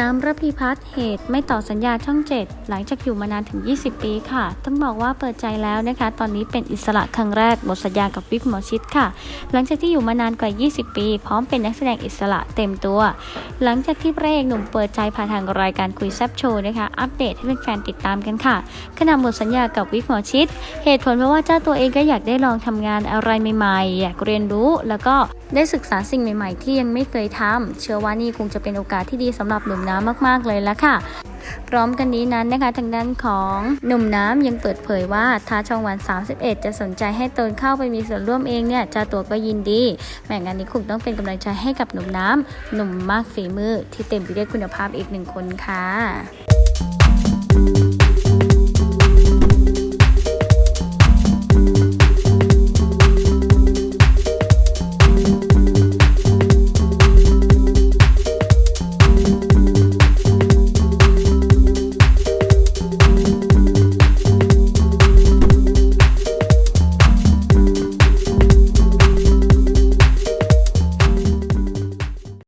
น้ำระพีพัฒน์เหตุไม่ต่อสัญญาช่อง 7 หลังจากอยู่มานานถึง 20 ปีค่ะ ต้องบอกว่าเปิดใจแล้วนะคะ ตอนนี้เป็นอิสระครั้งแรกหมดสัญญากับวิกหมอชิดค่ะ หลังจากที่อยู่มานานกว่า 20 ปี พร้อมเป็นนักแสดงอิสระเต็มตัว หลังจากที่พระเอกหนุ่มเปิดใจผ่านทางรายการคุยแซบโชว์นะคะ อัปเดตให้แฟนๆติดตามกันค่ะ ขณะหมดสัญญากับวิกหมอชิด เหตุผลเพราะว่าเจ้าตัวเองก็อยากได้ลองทำงานอะไรใหม่ๆ อยากเรียนรู้แล้วก็ได้ศึกษาสิ่งใหม่ ๆ ที่ยังไม่เคยทำเชื่อว่านี่คงจะเป็นโอกาสที่ดีสำหรับหนุ่มน้ำมากๆเลยละค่ะพร้อมกันนี้นั้นนะคะทางด้านของหนุ่มน้ำยังเปิดเผยว่าถ้าช่องวัน 31 จะสนใจให้ตนเข้าไปมีส่วนร่วมเองเนี่ยเจ้าตัวก็ยินดีแม่งานนี้คงต้องเป็นกำลังใจให้กับหนุ่มน้ำหนุ่มมากฝีมือที่เต็มไปด้วยคุณภาพอีกหนึ่งคนค่ะ